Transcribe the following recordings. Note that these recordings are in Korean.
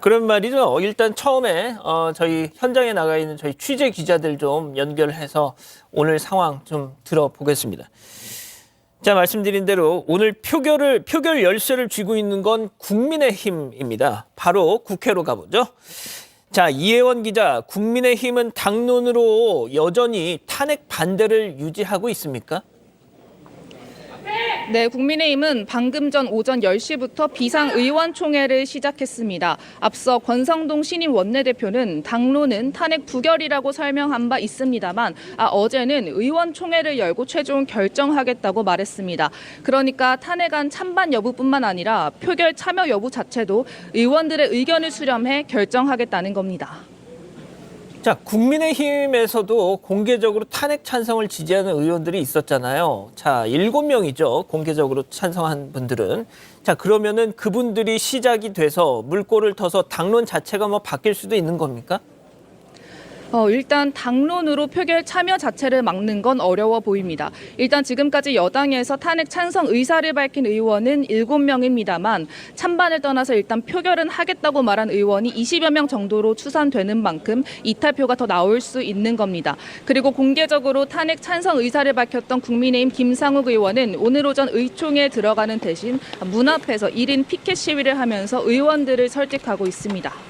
그런 말이죠. 일단 처음에 어, 저희 현장에 나가 있는 저희 취재 기자들 좀 연결해서 오늘 상황 좀 들어보겠습니다. 자 말씀드린 대로 오늘 표결을 표결 열쇠를 쥐고 있는 건 국민의힘입니다. 바로 국회로 가보죠. 자 이혜원 기자, 국민의힘은 당론으로 여전히 탄핵 반대를 유지하고 있습니까? 네, 국민의힘은 방금 전 오전 10시부터 비상의원총회를 시작했습니다. 앞서 권성동 신임 원내대표는 당론은 탄핵 부결이라고 설명한 바 있습니다만 아, 어제는 의원총회를 열고 최종 결정하겠다고 말했습니다. 그러니까 탄핵안 찬반 여부뿐만 아니라 표결 참여 여부 자체도 의원들의 의견을 수렴해 결정하겠다는 겁니다. 자, 국민의힘에서도 공개적으로 탄핵 찬성을 지지하는 의원들이 있었잖아요. 자, 일곱 명이죠. 공개적으로 찬성한 분들은. 자, 그러면은 그분들이 시작이 돼서 물꼬를 터서 당론 자체가 뭐 바뀔 수도 있는 겁니까? 어, 일단 당론으로 표결 참여 자체를 막는 건 어려워 보입니다. 일단 지금까지 여당에서 탄핵 찬성 의사를 밝힌 의원은 7명입니다만 찬반을 떠나서 일단 표결은 하겠다고 말한 의원이 20여 명 정도로 추산되는 만큼 이탈표가 더 나올 수 있는 겁니다. 그리고 공개적으로 탄핵 찬성 의사를 밝혔던 국민의힘 김상욱 의원은 오늘 오전 의총에 들어가는 대신 문 앞에서 1인 피켓 시위를 하면서 의원들을 설득하고 있습니다.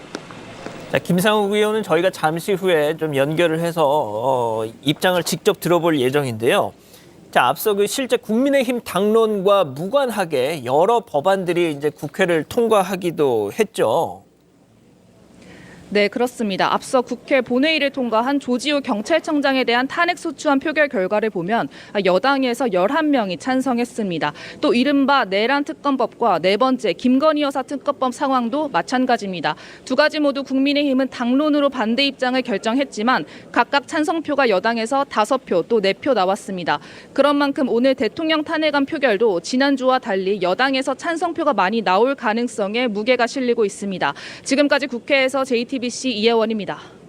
자, 김상욱 의원은 저희가 잠시 후에 좀 연결을 해서 어, 입장을 직접 들어볼 예정인데요. 자, 앞서 그 실제 국민의힘 당론과 무관하게 여러 법안들이 이제 국회를 통과하기도 했죠. 네, 그렇습니다. 앞서 국회 본회의를 통과한 조지호 경찰청장에 대한 탄핵 소추안 표결 결과를 보면 여당에서 11명이 찬성했습니다. 또 이른바 내란 특검법과 네 번째 김건희 여사 특검법 상황도 마찬가지입니다. 두 가지 모두 국민의힘은 당론으로 반대 입장을 결정했지만 각각 찬성표가 여당에서 5표 또 4표 나왔습니다. 그런 만큼 오늘 대통령 탄핵안 표결도 지난주와 달리 여당에서 찬성표가 많이 나올 가능성에 무게가 실리고 있습니다. 지금까지 국회에서 JTBC 이혜원입니다.